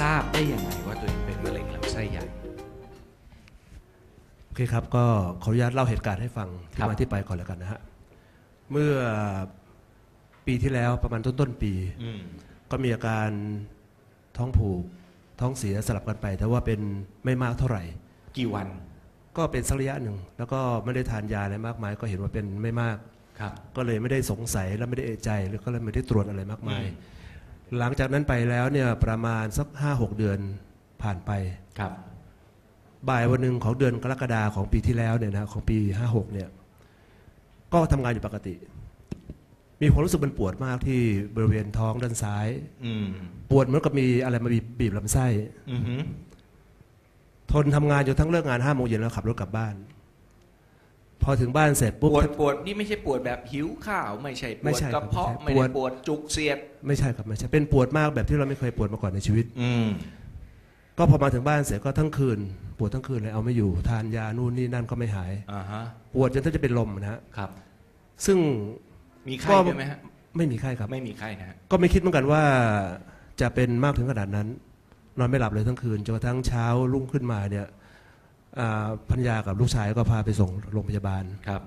ทราบได้ยังไงว่าตัวเองเป็นมะเร็งลำไส้ใหญ่ โอเคครับ ก็ขออนุญาตเล่าเหตุการณ์ให้ฟังคที่รับมาที่ไปก่อนแล้วกันนะฮะ เมื่อปีที่แล้วประมาณต้นต้นๆปีอืมก็มีอาการท้องผูก ท้องเสียสลับกันไป แต่ว่าเป็นไม่มากเท่าไหร่ กี่วัน ก็เป็นสักระยะหนึ่ง แล้วก็ไม่ได้ทานยาอะไรมากมาย ก็เห็นว่าเป็นไม่มากครับก็เลยไม่ได้สงสัยและไม่ได้เอะใจ แล้วก็เลยไม่ได้ตรวจอะไรมากมายอืม หลังจากนั้นไปแล้วเนี่ยประมาณสักห้าหกเดือนผ่านไป ครับ บ่ายวันหนึ่งของเดือนกรกฎาของปีที่แล้วเนี่ยนะของปีห้าหกเนี่ย ก็ทำงานอยู่ปกติ มีความรู้สึกมันปวดมากที่บริเวณท้องด้านซ้าย อืม ปวดเหมือนกับมีอะไรมาบีบบีบลำไส้ อือหือ ทนทำงานจนทั้งเลิกงานห้าโมงเย็นแล้วขับรถกลับบ้าน พอถึงบ้านเสร็จปปุ๊บวดปวดนี่ไม่ใช่ปวดแบบหิวข้าว ไม่ใช่ปไม่วดใช่กระเพาะครับไม่ปวได้ดปวดจุกเสียด ไม่ใช่ครับไม่ใช่เป็นปวดมากแบบที่เราไม่เคยปวดมาก่อนในชีวิต อืม ก็พอมาถึงบ้านเสร็จก็ทั้งคืน ปวดทั้งคืนเลยเอาไม่อยู่ทานยานู่นนี่นั่นก็ไม่หาย อ่าฮะ ปวดจนแทบจะเป็นลมนะฮะครับ ซึ่ง มีไข้ก็ ด้วยไหมฮะ ไม่มีไข้ครับ ไม่มีไข้นะฮะ ก็ไม่คิดเหมือนกันว่าจะเป็นมากถึงขนาดนั้น นอนไม่หลับเลยทั้งคืนจนกระทั่งเช้ารุ่งขึ้นมาเนี่ยอ่า พัญญากับลูกชายก็พาไปส่งโรงพยาบาล ครับ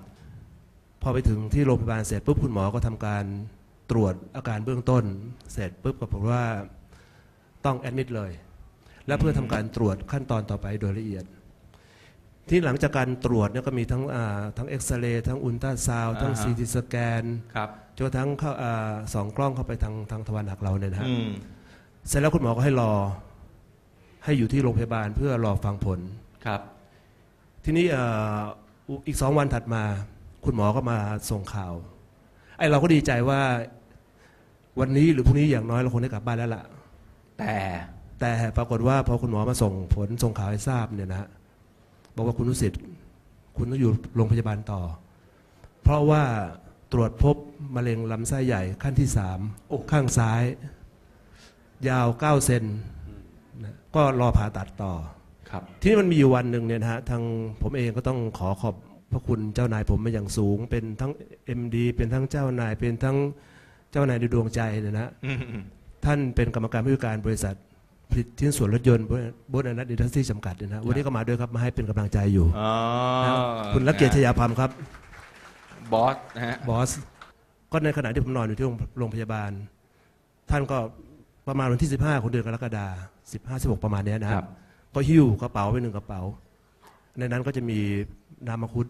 พอไปถึงที่โรงพยาบาลเสร็จปุ๊บคุณหมอก็ทำการตรวจอาการเบื้องต้น เสร็จปุ๊บก็บอกว่าต้องแอดมิดเลย และเพื่อทำการตรวจขั้นตอนต่อไปโดยละเอียด ที่หลังจากการตรวจเนี่ยก็มีทั้งอ่าทั้งเอ็กซเรย์ทั้งอุลตราซาวด์ทั้งอ่าฮะ ซีทีสแกน ครับ จนกระทั่งเข้าอ่าสองกล้องเข้าไปทางทางทวารหนักเราเนี่ยนะฮะ อืม เสร็จแล้วคุณหมอก็ให้รอ ให้อยู่ที่โรงพยาบาลเพื่อรอฟังผล ครับ ทีนี้เอ่ออีกสองวันถัดมา คุณหมอก็มาส่งข่าว ไอ้เราก็ดีใจว่า วันนี้หรือพรุ่งนี้อย่างน้อยเราคงได้กลับบ้านแล้วล่ะ แต่แต่ปรากฏว่าพอคุณหมอมาส่งผลส่งข่าวให้ทราบเนี่ยนะฮะบอกว่าคุณนุสิทธิ์คุณต้องอยู่โรงพยาบาลต่อ เพราะว่าตรวจพบมะเร็งลำไส้ใหญ่ขั้นที่สามข้างซ้าย ยาวเก้าเซนนะก็รอผ่าตัดต่อ ครับ ทีนี้มันมีอยู่วันหนึ่งเนี่ยนะฮะทางผมเองก็ต้องขอขอบพระคุณเจ้านายผมมาอย่างสูง เป็นทั้ง MD เป็นทั้งเจ้านาย เป็นทั้งเจ้านายในดวงใจเนยนะฮะอืมท่านเป็นกรรมการผู้จัดการบริษัทผลิตชิ้นส่วนรถยนต์บนอนัทอินดัสทรีจำกัดเนี่ยนะฮะวันนี้ก็มาด้วยครับมาให้เป็นกำลังใจอยู่อ๋อนะคุณรักเกียรติชยาพัมครับบอสนะฮะบอสก็ในขณะที่ผมนอนอยู่ที่โรงโรงพยาบาล ท่านก็ประมาณวันที่ 15ของเดือนกรกฎาคม15 16 ประมาณเนี้ยนะฮะครับ ก็หิ้วกระเป๋าไปหนึ่งกระเป๋า ในนั้นก็จะมีน้ำมังคุด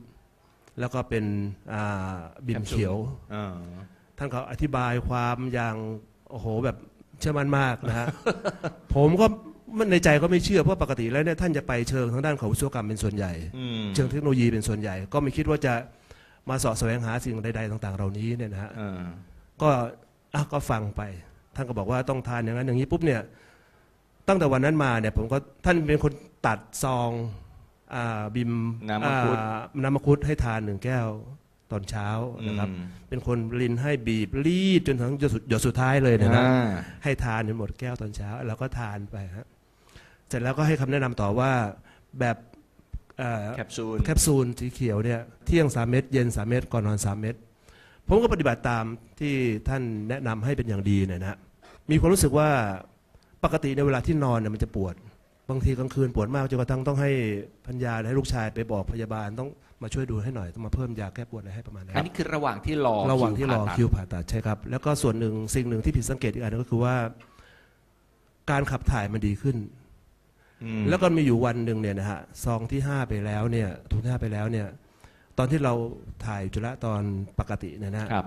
แล้วก็เป็นอ่าบิมเขียวอ่าท่านก็อธิบายความอย่างโอ้โหแบบเชื่อมั่นมากนะฮะ ผมก็มันในใจก็ไม่เชื่อเพราะปกติแล้วเนี่ยท่านจะไปเชิงทางด้านของวิศวกรรมเป็นส่วนใหญ่อืมเชิงเทคโนโลยีเป็นส่วนใหญ่ ก็ไม่คิดว่าจะมาเสาะแสวงหาสิ่งใด ๆ ต่าง ๆ เหล่านี้เนี่ยนะฮะอ่าก็อะก็ฟังไป ท่านก็บอกว่าต้องทานอย่างนั้นอย่างนี้ปุ๊บเนี่ย ตั้งแต่วันนั้นมาเนี่ยผมก็ท่านเป็นคนตัดซองอ่าบิมน้ำมังคุด อ่าน้ำมังคุดให้ทานหนึ่งแก้วตอนเช้านะครับ อืม เป็นคนลินให้บีบรีดจนถึงหยดสุดหยดสุดท้ายเลยเนยนะอ่าให้ทานจนหมดแก้วตอนเช้าเราก็ทานไปฮะเสร็จแล้วก็ให้คำแนะนำต่อว่าแบบเอ่อแคปซูล แคปซูลสีเขียวเนี่ยเที่ยงสามเม็ดเย็นสามเม็ดก่อนนอนสามเม็ดผมก็ปฏิบัติตามที่ท่านแนะนำให้เป็นอย่างดีเนี่ยนะฮะมีความรู้สึกว่า ปกติในเวลาที่นอนเนี่ยมันจะปวด บางทีกลางคืนปวดมากจนกระทั่งต้องให้พัญญาให้ลูกชายไปบอกพยาบาลต้องมาช่วยดูให้หน่อยต้องมาเพิ่มยาแก้ปวดอะไรให้ประมาณนี้อันนี้คือระหว่างที่รอระหว่างที่รอผ่ตัดคิวผ่าตัดใช่ครับ แล้วก็ส่วนหนึ่งสิ่งหนึ่งที่ผิดสังเกตอีกอันนึงก็คือว่า การขับถ่ายมันดีขึ้นอืมแล้วก็มีอยู่วันหนึ่งเนี่ยนะฮะซองที่ห้าไปแล้วเนี่ยถุงที่ห้าไปแล้วเนี่ย ตอนที่เราถ่ายอุจจาระตอนปกติเนี่ยนะฮะครับ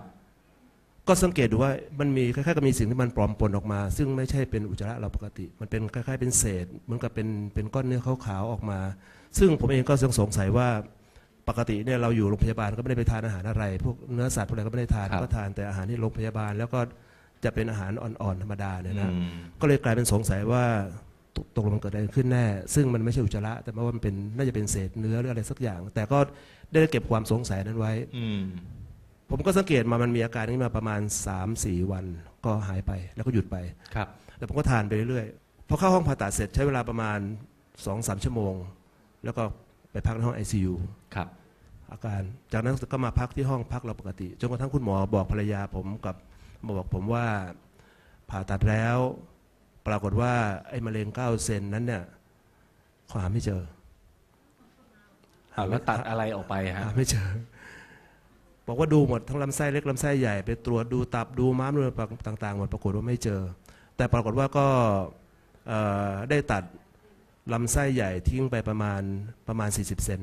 ก็สังเกตดูว่ามันมีคล้ายๆกับมีสิ่งที่มันปลอมปนออกมา ซึ่งไม่ใช่เป็นอุจจาระเราปกติ มันเป็นคล้ายๆเป็นเศษเหมือนกับเป็นเป็นก้อนเนื้อขาวๆออกมา ซึ่งผมเองก็ยังสงสัยว่าปกติเนี่ยเราอยู่โรงพยาบาลก็ไม่ได้ไปทานอาหารอะไร พวกเนื้อสัตว์พวกอะไรก็ไม่ได้ทานครับก็ทานแต่อาหารที่โรงพยาบาล แล้วก็จะเป็นอาหารอ่อนๆธรรมดาเนี่ยนะอืมก็เลยกลายเป็นสงสัยว่าตกตกลงมันเกิดอะไรขึ้นแน่ ซึ่งมันไม่ใช่อุจจาระ แต่ว่ามันเป็นน่าจะเป็นเศษเนื้อหรืออะไรสักอย่าง แต่ก็ได้เก็บความสงสัยนั้นไว้อืม ผมก็สังเกตมามันมีอาการนี้มาประมาณ 3-4 วัน ก็หายไปแล้วก็หยุดไป ครับแต่ผมก็ทานไปเรื่อยๆพอเข้าห้องผ่าตัดเสร็จใช้เวลาประมาณ 2-3 ชั่วโมง แล้วก็ไปพักในห้อง ICU ครับ อาการ จากนั้นก็มาพักที่ห้องพักเราปกติ จนกระทั่งคุณหมอบอกภรรยาผมกับมาบอกผมว่าผ่าตัดแล้ว ปรากฏว่าไอ้มะเร็งเก้าเซนนั้นเนี่ยเขาหาไม่เจออ่าแล้วตัดอะไรออกไปฮะ หาไม่เจอ บอกว่าดูหมดทั้งลำไส้เล็กลำไส้ใหญ่ไปตรวจดูตับดูม้ามดูต่างๆหมดปรากฏว่าไม่เจอ แต่ปรากฏว่าก็เอ่อได้ตัดลำไส้ใหญ่ทิ้งไปประมาณประมาณ 40 เซน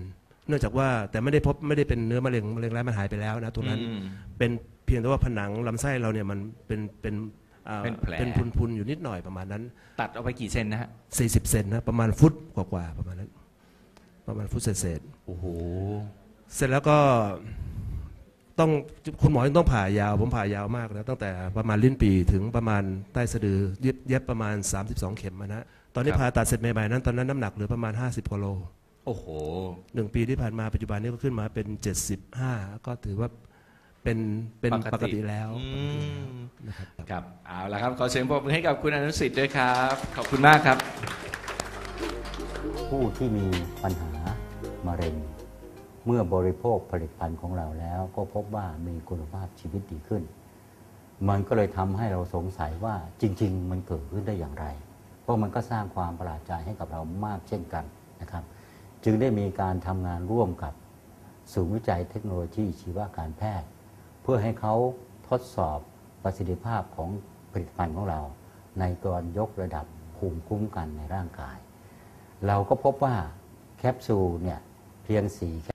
เนื่องจากว่าแต่ไม่ได้พบไม่ได้เป็นเนื้อมะเร็งมะเร็งร้ายมันหายไปแล้วนะตรงนั้นอืมเป็นเพียงแต่ว่าผนังลำไส้เราเนี่ยมันเป็นเป็นอ่าเป็นแผลเป็นพุนๆอยู่นิดหน่อยประมาณนั้น ตัดออกไปกี่เซนนะฮะ40เซนนะประมาณฟุตกว่าๆประมาณนั้น ประมาณฟุตเศษๆโอ้โหเสร็จแล้วก็ ต้องคุณหมอยังต้องผ่ายาว ผมผ่ายาวมากนะตั้งแต่ประมาณลิ้นปีถึงประมาณใต้สะดือเย็บเย็บประมาณ 32 เข็มอะนะ ตอนนี้ครับ ผ่าตัดเสร็จใหม่ๆนั้นตอนนั้นน้ำหนักเหลือประมาณ 50กิโลโอ้โห หนึ่งปีที่ผ่านมาปัจจุบันนี้ก็ขึ้นมาเป็น 75 ก็ถือว่าเป็นเป็นปปกกติติแล้วอืมนะครับ ครับเอาละครับขอเสียงปรบมือให้กับคุณอนุสิทธิ์ด้วยครับ ขอบคุณมากครับ ผู้ที่มีปัญหามะเร็ง เมื่อบริโภคผลิตภัณฑ์ของเราแล้ว ก็พบว่ามีคุณภาพชีวิตดีขึ้น มันก็เลยทำให้เราสงสัยว่าจริง ๆ มันเกิดขึ้นได้อย่างไร เพราะมันก็สร้างความประหลาดใจให้กับเรามากเช่นกันนะครับ จึงได้มีการทำงานร่วมกับศูนย์วิจัยเทคโนโลยีชีวการแพทย์ เพื่อให้เขาทดสอบประสิทธิภาพของผลิตภัณฑ์ของเรา ในการยกระดับภูมิคุ้มกันในร่างกาย เราก็พบว่าแคปซูลเนี่ยเพียง4แค